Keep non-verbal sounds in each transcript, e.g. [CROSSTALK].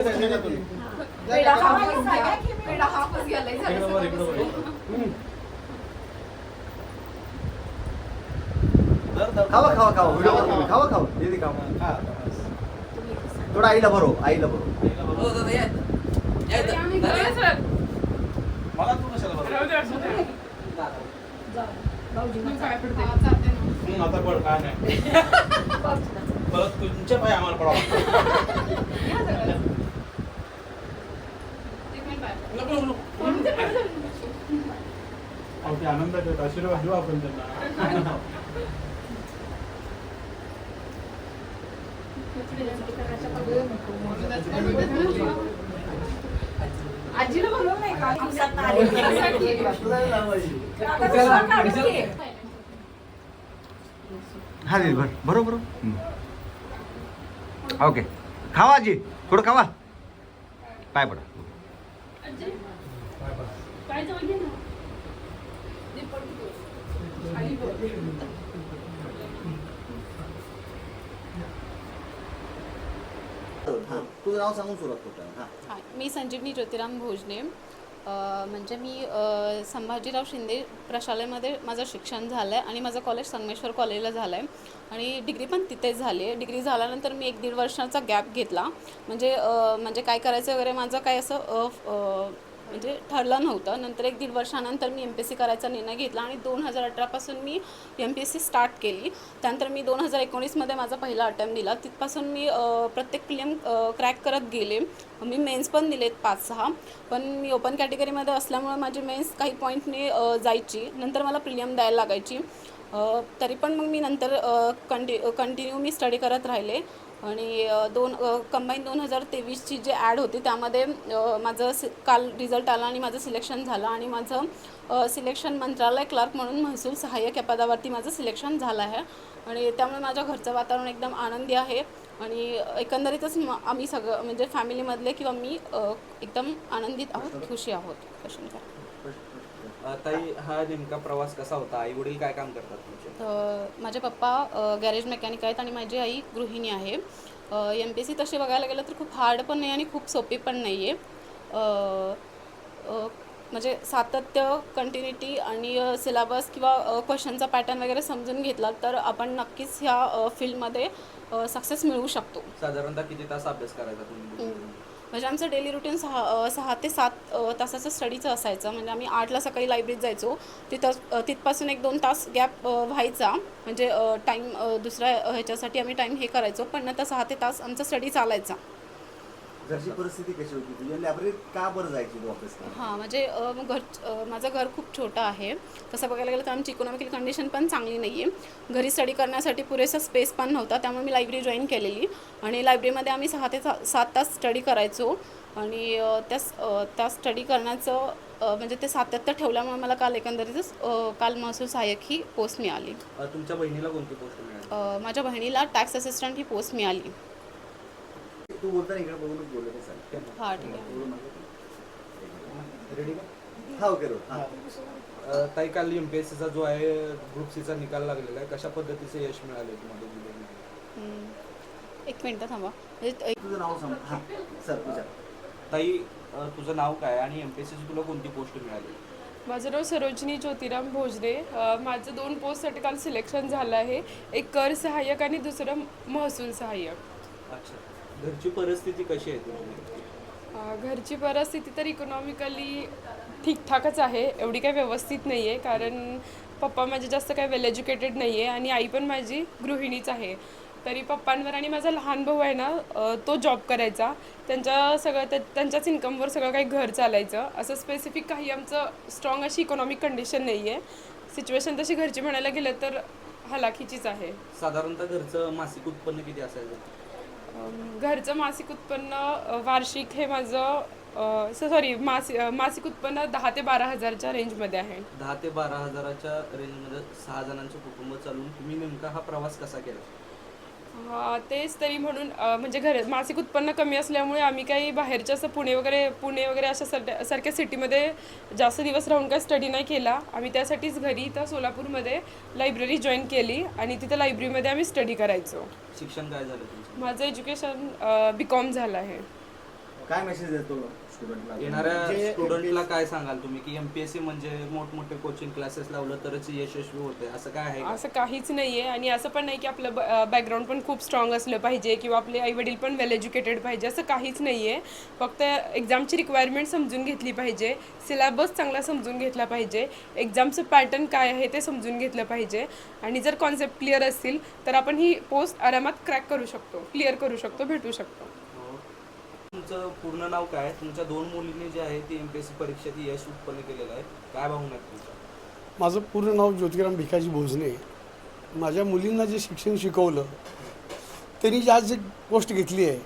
पेढा हापूस घ्या. पेढा हापूस घ्या. लय झालं इकडं वर, इकडं वर. सगळं. धर, धर. खावा खावा खावा व्हिडिओ बनवतो. खावा खावा दीदी खावा हा. थोडं आईला बरोबर आईला बरोबर हो मला तू कशाला बरं? भाऊजींना काय पडते? हा, चालते ना. हम्म, आता पड काय नाही [LAUGHS] परत तुमच्या पाय आम्हाला पडावं या. [LAUGHS] एक मिनिट बाहेर. नको, नको. कोण ते पडलं? अहो, ते आनंदात आहेत. आशीर्वाद देऊ आपण त्यांना. आजीला बोलवलं नाही का हा दीदी बर बरोबर. ओके. खावा आजी. थोडं खावा. पाय पडा काय जवळ घे ना. दीपक किती? खाली बघ. हां तुझं नाव सांगून सुरुवात करतो. हां. मी संजीवनी ज्योतिराम भोजने. म्हणजे मी संभाजीराव शिंदे प्रशालेमध्ये माझं शिक्षण झालं आहे आणि माझं कॉलेज संगमेश्वर कॉलेजला झालं आहे आणि डिग्री पण तिथेच झाली आहे. डिग्री झाल्यानंतर मी एक दीड वर्षाचा गॅप घेतला. म्हणजे म्हणजे काय करायचं वगैरे माझं काय असं म्हणजे ठरलं नव्हतं. नंतर एक दीड वर्षानंतर मी एम पी एस सी करायचा निर्णय घेतला आणि दोन हजार अठरापासून मी M P S C start केली. त्यानंतर मी दोन हजार एकोणीसमध्ये माझा पहिला अटेम्प्ट दिला. तिथपासून मी प्रत्येक फिल्म क्रॅक करत गेले. मी मेन्स पण दिलेत पाच सहा. पण मी ओपन कॅटेगरीमध्ये असल्यामुळे माझी मेन्स काही पॉईंटने जायची. नंतर मला प्रिलियम द्यायला लागायची. तरी पण मग मी नंतर कंटि कंटिन्यू मी स्टडी करत राहिले. आणि दोन कंबाईन दोन हजार तेवीसची जे ॲड होती त्यामध्ये माझं सि काल रिझल्ट आला आणि माझं सिलेक्शन झालं आणि माझं सिलेक्शन मंत्रालय क्लार्क म्हणून महसूल सहाय्यक या पदावरती माझं सिलेक्शन झालं आहे. आणि त्यामुळे माझ्या घरचं वातावरण एकदम आनंदी आहे. आणि एकंदरीतच म आम्ही सगळं म्हणजे फॅमिलीमधले किंवा मी एकदम आनंदित आहोत खुशी आहोत. ताई हा नेमका प्रवास कसा होता? आई वडील काय काम करतात? तर माझे पप्पा गॅरेज मेकॅनिक आहेत आणि माझी आई गृहिणी आहे. एम पी सी तशी बघायला गेलं तर खूप हार्ड पण नाही आणि खूप सोपी पण नाही आहे म्हणजे सातत्य कंटिन्युटी आणि सिलेबस किंवा क्वेश्चनचा पॅटर्न वगैरे समजून घेतला तर आपण नक्कीच ह्या फील्डमध्ये सक्सेस मिळवू शकतो. साधारणतः किती तास अभ्यास करायचा. म्हणजे आमचं डेली रुटीन सहा सहा ते सात तासाचं स्टडीचं असायचं. म्हणजे आम्ही आठला सकाळी लायब्ररीत जायचो. तिथं तिथपासून एक दोन तास गॅप व्हायचा. म्हणजे टाईम दुसऱ्या ह्याच्यासाठी आम्ही टाईम हे करायचो. पण नंतर सहा ते तास आमचा स्टडी चालायचा. घरची परिस्थिती कशी होती? तुझ्या लायब्ररीत का बरं जायची तू ऑफिसला हां म्हणजे मग घर माझं घर खूप छोटं आहे. तसं बघायला गेलं तर आमची इकॉनॉमिकल कंडिशन पण चांगली नाही आहे घरी स्टडी करण्यासाठी पुरेसा स्पेस पण नव्हता त्यामुळे मी लायब्ररी जॉईन केलेली. आणि लायब्ररीमध्ये आम्ही सहा ते सात तास स्टडी करायचो. आणि त्या त्या स्टडी करण्याचं म्हणजे ते सातत्य ठेवल्यामुळे मला काल एकंदरीतच काल महसूल सहाय्यक ही पोस्ट मिळाली. तुमच्या बहिणीला कोणती पोस्ट मिळाली? माझ्या बहिणीला टॅक्स असिस्टंट ही पोस्ट मिळाली. तू बोलताना इकडे बघूनच बोलत आहे चालेल. हां ठीक आहे. रेडी का? हा ओके रो हा. अ, ताई काल एम पी एस सीचा जो आहे ग्रुप सीचा निकाल लागलेला आहे. कशा पद्धतीचे यश मिळाले तुम्हाला? हम्म. एक मिनटं थांबा. म्हणजे तुझं नाव सांग. हां सर तुझ्या. ताई अ, तुझं नाव काय आणि एम पी एस सीची तुला कोणती पोस्ट मिळाली? माझं नाव सरोजिनी ज्योतिराम भोजने अ, माझं दोन पोस्टसाठी काल सिलेक्शन झालं आहे. एक कर सहाय्यक आणि दुसरं महसूल सहाय्यक. अच्छा. घरची परिस्थिती कशी आहे घरची परिस्थिती तर इकॉनॉमिकली ठीकठाकच आहे. एवढी काही व्यवस्थित नाही आहे कारण पप्पा माझे जास्त काही वेल एज्युकेटेड नाही आहे आणि आई पण माझी गृहिणीच आहे. तरी पप्पांवर आणि माझा लहान भाऊ आहे ना अ, तो जॉब करायचा. त्यांच्या सगळं त्या त्यांच्याच इन्कमवर सगळं काही घर चालायचं. असं स्पेसिफिक काही आमचं स्ट्रॉंग अशी इकॉनॉमिक कंडिशन नाही आहे सिच्युएशन तशी घरची म्हणायला गेलं तर हलाखीचीच आहे. साधारणतः घरचं मासिक उत्पन्न किती असायचं? घरचं मासिक उत्पन्न वार्षिक हे माझं सॉरी मासिक मासिक उत्पन्न दहा ते बारा हजारच्या रेंजमध्ये आहे. दहा ते बारा हजाराच्या रेंजमध्ये सहा जणांचं कुटुंब चालून तुम्ही नेमका हा प्रवास कसा केला? हा, तेच तरी म्हणून म्हणजे घर मासिक उत्पन्न कमी असल्यामुळे आम्ही काही बाहेरच्या असं पुणे वगैरे पुणे वगैरे अशा सर सारख्या सिटीमध्ये जास्त दिवस राहून काही स्टडी नाही केला. आम्ही त्यासाठीच घरी इथं सोलापूरमध्ये लायब्ररी जॉईन केली आणि तिथं लायब्ररीमध्ये आम्ही स्टडी करायचो. शिक्षण काय झालं तुमचं? माझं एज्युकेशन बी कॉम झालं आहे. काय मेसेज देतो स्टुडंटला येणाऱ्या स्टुडंटला काय सांगाल तुम्ही? की एमपीएससी म्हणजे मोठमोठे कोचिंग क्लासेस लावलं तरच यशस्वी होते. असं काय आहे का? असं काहीच नाही आहे आणि असं पण नाही की आपलं बॅकग्राऊंड पण खूप स्ट्रॉंग असलं पाहिजे किंवा आपले आईवडील पण वेल एज्युकेटेड पाहिजे. असं काहीच नाही आहे फक्त एक्झामची रिक्वायरमेंट समजून घेतली पाहिजे. सिलेबस चांगला समजून घेतला पाहिजे. एक्झामचं पॅटर्न काय आहे ते समजून घेतलं पाहिजे. आणि जर कॉन्सेप्ट क्लिअर असतील तर आपण ही पोस्ट आरामात क्रॅक करू शकतो क्लिअर करू शकतो भेटू शकतो. तुमचं पूर्ण नाव काय आहे? तुमच्या दोन मुलींनी जे आहे ती एमपीएससी परीक्षेत यश उत्पन्न केलेलं आहे. काय भावना आहेत तुमच्या? माझं पूर्ण नाव ज्योतिराम भिकाजी भोजने माझ्या मुलींना जे शिक्षण शिकवलं त्यांनी जी आज जी गोष्ट घेतली आहे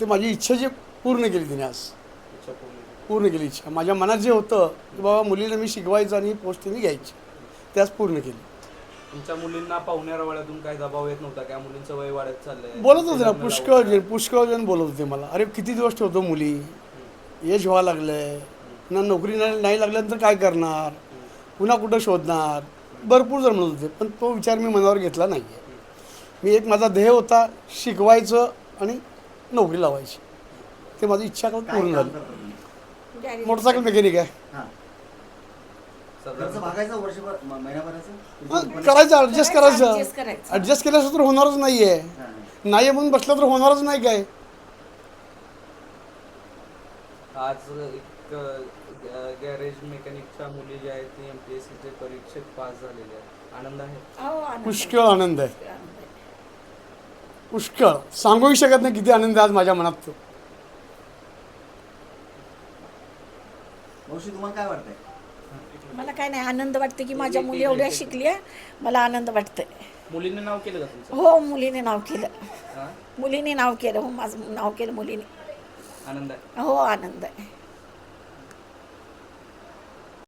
ते माझी इच्छा जी पूर्ण केली तिने आज. इच्छा पूर्ण केली. पूर्ण केली इच्छा. माझ्या मनात जे होतं की बाबा मुलीला मी शिकवायचं आणि पोस्ट तिने घ्यायची ते आज पूर्ण केली. तुमच्या मुलींना पाहुण्या वळ्यातून काय दबाव येत नव्हता काय मुलींचं वय वाढत चाललंय. बोलत होते ना पुष्कळ जण पुष्कळ जण बोलत होते मला. अरे किती दिवस ठेवतो मुली? यश व्हावं लागलंय. ना नोकरी नाही नाही लागल्यानंतर काय करणार? पुन्हा कुठं शोधणार? भरपूर जण म्हणत होते पण तो विचार मी मनावर घेतला नाही आहे मी एक माझा ध्येय होता शिकवायचं आणि नोकरी लावायची. ते माझी इच्छा पूर्ण काय काम झाली? मोटरसायकल मेकॅनिक आहे. हा. खर्च साधारण भागायचा वर्षभर म- महिन्याभराचं मग करायचं ॲडजस्ट करायचं adjust करायचं. ॲडजस्ट केल्याशिवाय तर होणारच नाही आहे हा. नाही म्हणून बसलं तर होणारच नाही काय. आज एक गॅरेज मेकॅनिकच्या मुली ज्या आहेत ती एमपीएससीचे परीक्षेत पास झालेल्या आहेत. आनंद आहे? हो, आनंद पुष्कळ आनंद आहे. आहे. आनंद आहे. पुष्कळ. सांगूही शकत नाही किती आनंद आहे आज माझ्या मनात. तो मावशी तुम्हाला काय वाटतंय? मला काय नाही आनंद वाटते की माझ्या मुली एवढ्या शिकल्या मला आनंद वाटतंय. मुलींनी नाव केलं का तुमचं? हो मुलीने नाव केलं. हा? मुलीने नाव केलं हो माझं नाव केलं मुलीने. आनंद आहे. हो आनंद आहे.